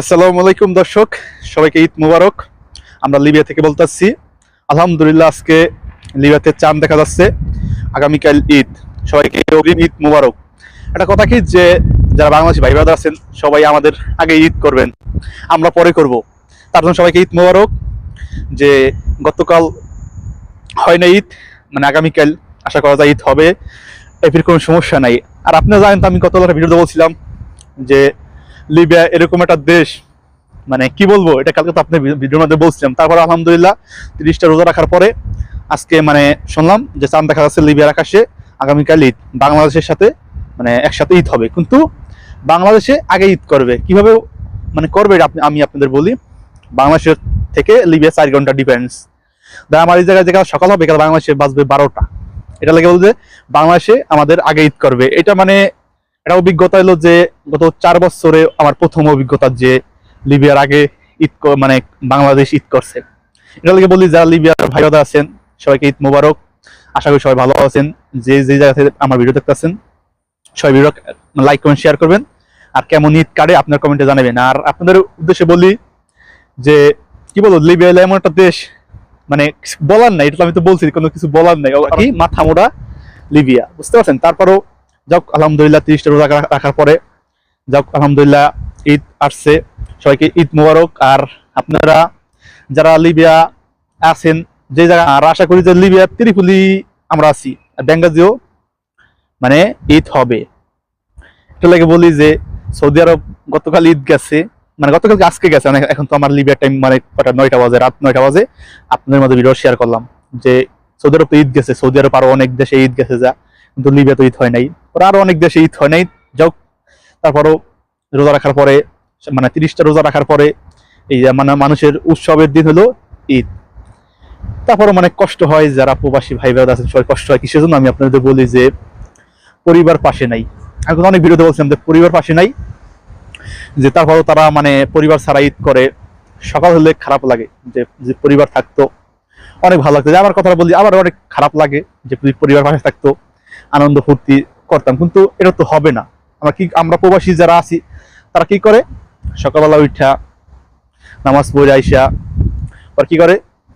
আসসালামু আলাইকুম দর্শক, সবাইকে ঈদ মুবারক। আমরা লিবিয়া থেকে বলতেছি, আলহামদুলিল্লাহ আজকে লিবিয়াতে চাঁদ দেখা যাচ্ছে, আগামীকাল ঈদ। সবাইকে অগ্রিম ঈদ মুবারক। একটা কথা কি যে, যারা বাংলাদেশি ভাই ব্রাদার আছেন, সবাই আমাদের আগে ঈদ করবেন। আমরা পরে করব। তার জন্য সবাইকে ঈদ মুবারক। যে গতকাল হয় না ঈদ মানে আগামীকাল আশা করা যায় ঈদ হবে। এর কোনো সমস্যা নাই। আর আপনারা জানেন তো আমি গতকাল ভিডিওতে বলছিলাম যে লিবিয়া এরকম একটা দেশ মানে কি বলব, এটা কালকে তো আপনি ভিডিওর মধ্যে বলছিলাম। তারপর আলহামদুলিল্লাহ তিরিশটা রোজা রাখার পরে আজকে মানে শুনলাম যে চাঁদ দেখা যাচ্ছে লিবিয়ার আকাশে আগামীকাল ঈদ, বাংলাদেশের সাথে মানে একসাথে ঈদ হবে। কিন্তু বাংলাদেশে আগে ঈদ করবে। কীভাবে মানে করবে এটা আমি আপনাদের বলি, বাংলাদেশের থেকে লিবিয়া চার ঘণ্টা ডিফারেন্স ধর আমার এই জায়গায় যেখানে সকাল হবে, এখানে বাংলাদেশে বাজবে বারোটা। এটা লাগে বলছে, বাংলাদেশে আমাদের আগে ঈদ করবে। এটা মানে একটা অভিজ্ঞতা হলো যে গত চার বছরে আমার প্রথম অভিজ্ঞতা যে লিবিয়ার আগে ঈদ মানে বাংলাদেশ ঈদ করছে। এটা লাগে বলি যারা লিবিয়ার ভাই দাদা আছেন, সবাইকে ঈদ মোবারক। আশা করি সবাই ভালো আছেন। যে যে জায়গা থেকে আমার ভিডিও দেখতেছেন, সবাই ভিডিও লাইক কমেন্ট শেয়ার করবেন। আর কেমন ঈদ কাটে আপনার কমেন্টে জানাবেন। আর আপনাদের উদ্দেশ্যে বলি যে, কি বলব লিবিয়া এমন একটা দেশ মানে বলার নাই, এটা আমি তো বলছি, কোনো কিছু বলার নাই। কি? মাথা মোড়া লিবিয়া, বুঝতে পারছেন? তারপরও যাক, আলহামদুলিল্লাহ তিরিশটা রোজা রাখার পরে, যাক, আলহামদুলিল্লাহ ঈদ আসছে। সবাইকে ঈদ মোবারক। আর আপনারা যারা লিবিয়া আছেন, যে জায়গা আর আশা করি যে লিবিয়া, ত্রিপুলি আমরা আছি। আর বেঙ্গাজিও মানে ঈদ হবে। এটা লাগে বলি যে সৌদি আরব গতকাল ঈদ গেছে। মানে গতকাল আজকে গেছে মানে এখন তো আমার লিবিয়ার টাইম মানে কটা নয়টা বাজে, রাত নয়টা বাজে। আপনাদের মধ্যে ভিডিও শেয়ার করলাম যে সৌদি আরব তো ঈদ গেছে। সৌদি আরব আরও অনেক দেশে ঈদ গেছে যা। কিন্তু লিবিয়া তো ঈদ হয় নাই। ওরা আরও অনেক দেশে ঈদ হয় নাই। যাও, তারপরও রোজা রাখার পরে মানে তিরিশটা রোজা রাখার পরে, এই মানে মানুষের উৎসবের দিন হলো ঈদ। তারপরও মানে কষ্ট হয়, যারা প্রবাসী ভাই বোন আছেন, সবাই কষ্ট হয় কিসের জন্য? আমি আপনাদের বলি যে, পরিবার পাশে নাই। আমি অনেক ভিডিওতে বলছিলাম যে, পরিবার পাশে নাই, যে তারপরও তারা মানে পরিবার ছাড়া ঈদ করে। সকাল হলে খারাপ লাগে, যে যে পরিবার থাকতো, অনেক ভালো লাগতো। যে আমার কথা বলি আবার অনেক খারাপ লাগে যে পরিবার পাশে থাকতো আনন্দ ফুর্তি করতাম, কিন্তু এটা তো হবে না। আমরা কি আমরা প্রবাসী যারা আছি, তারা কি করে? সকালবেলা উঠা নামাজ পড়ে আইসা, পর কি করে?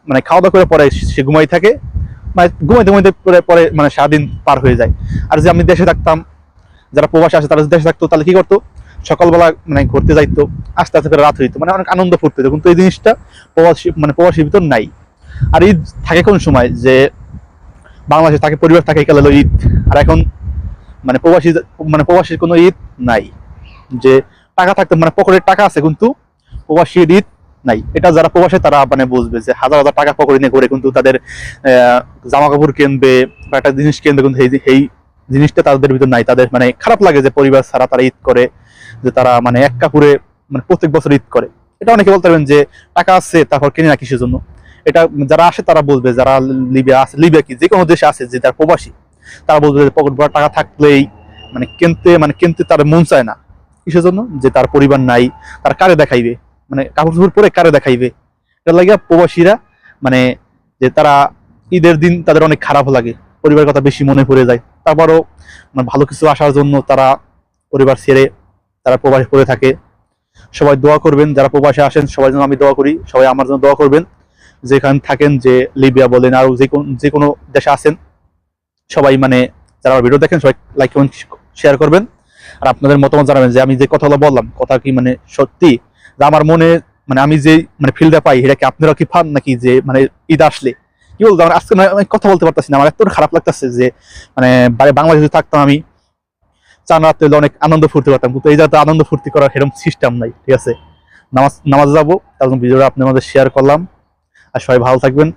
মানে খাওয়া দাওয়া করে পরে সে ঘুমাই থাকে। মানে ঘুমাইতে ঘুমাইতে পরে পরে মানে সারাদিন পার হয়ে যায়। আর যে আমি দেশে থাকতাম, যারা প্রবাসী আসে তারা দেশে থাকতো, তাহলে কি করতো? সকালবেলা মানে ঘুরতে যাইতো, আস্তে আস্তে করে রাত হইতো। মানে অনেক আনন্দ হতো কিন্তু এই জিনিসটা প্রবাসী মানে প্রবাসীর ভিতর নাই। আর ঈদ থাকে কোন সময়? যে বাংলাদেশে থাকে পরিবার থাকে একাল ঈদ। আর এখন মানে প্রবাসী মানে প্রবাসীর কোনো ঈদ নাই। যে টাকা থাকতে মানে পকেটের টাকা আছে কিন্তু প্রবাসীর ঈদ নাই। এটা যারা প্রবাসী, তারা মানে বুঝবে যে হাজার হাজার টাকা পকেটে নিয়ে ঘুরে কিন্তু তাদের জামা কাপড় কিনবে বা একটা জিনিস কিনবে কিন্তু এই এই জিনিসটা তাদের ভিতর নাই। তাদের মানে খারাপ লাগে যে পরিবার ছাড়া তারা ঈদ করে, যে তারা মানে এক কাপড়ে মানে প্রত্যেক বছর ঈদ করে। এটা অনেকে বলতে পারবেন যে টাকা আছে, তারপর কিনে না কিসের জন্য। এটা যারা আসে তারা বলবে, যারা লিবিয়া আছে, লিবিয়া কি? যে কোনো দেশে আছে যে তার প্রবাসী, তারা বলবে যে পকেট ভরা টাকা থাকলেই মানে কিনতে মানে কিনতে তার মন চায় না। কিসের জন্য? যে তার পরিবার নাই, তার কারে দেখাইবে? মানে কাপড় চোপড় পরে কারে দেখাইবে? এটা লাগে প্রবাসীরা মানে যে তারা ঈদের দিন তাদের অনেক খারাপ লাগে, পরিবারের কথা বেশি মনে পড়ে যায়। তারপরও মানে ভালো কিছু আসার জন্য তারা পরিবার ছেড়ে তারা প্রবাসী করে থাকে। সবাই দোয়া করবেন, যারা প্রবাসে আসেন সবাই জন্য আমি দোয়া করি, সবাই আমার জন্য দোয়া করবেন। যেখানে থাকেন, যে লিবিয়া বলেন আর যে কোন দেশে আছেন, সবাই মানে যারা ভিডিও দেখেন, সবাই লাইক কমেন্ট শেয়ার করবেন। আর আপনাদের মতামত জানাবেন যে আমি যে কথাগুলো বললাম, কথা কি মানে সত্যি? যে আমার মনে মানে আমি যে মানে ফিল্ডে পাই, এটা কি আপনারা কি পান নাকি যে মানে ঈদ আসলে? কি বলতো আমার আজকে নয়- আমি কথা বলতে পারতেছি না, আমার এত খারাপ লাগতেছে যে মানে বাংলাদেশে থাকতাম আমি চান রাত্রে অনেক আনন্দ ফুর্তি করতাম, কিন্তু এই জায়গাতে আনন্দ ফুর্তি করার সেরকম সিস্টেম নাই, ঠিক আছে? নামাজ নামাজ যাব, তার জন্য ভিডিওটা আপনার মধ্যে শেয়ার করলাম। আর সবাই ভালো থাকবেন।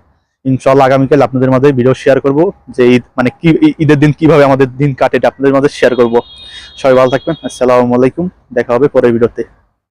ইনশাল্লাহ আগামীকাল আপনাদের মাঝে ভিডিও শেয়ার করব যে ঈদ মানে কি, ঈদের দিন কীভাবে আমাদের দিন কাটে আপনাদের মাঝে শেয়ার করব। সবাই ভালো থাকবেন। আসসালামু আলাইকুম। দেখা হবে পরের ভিডিওতে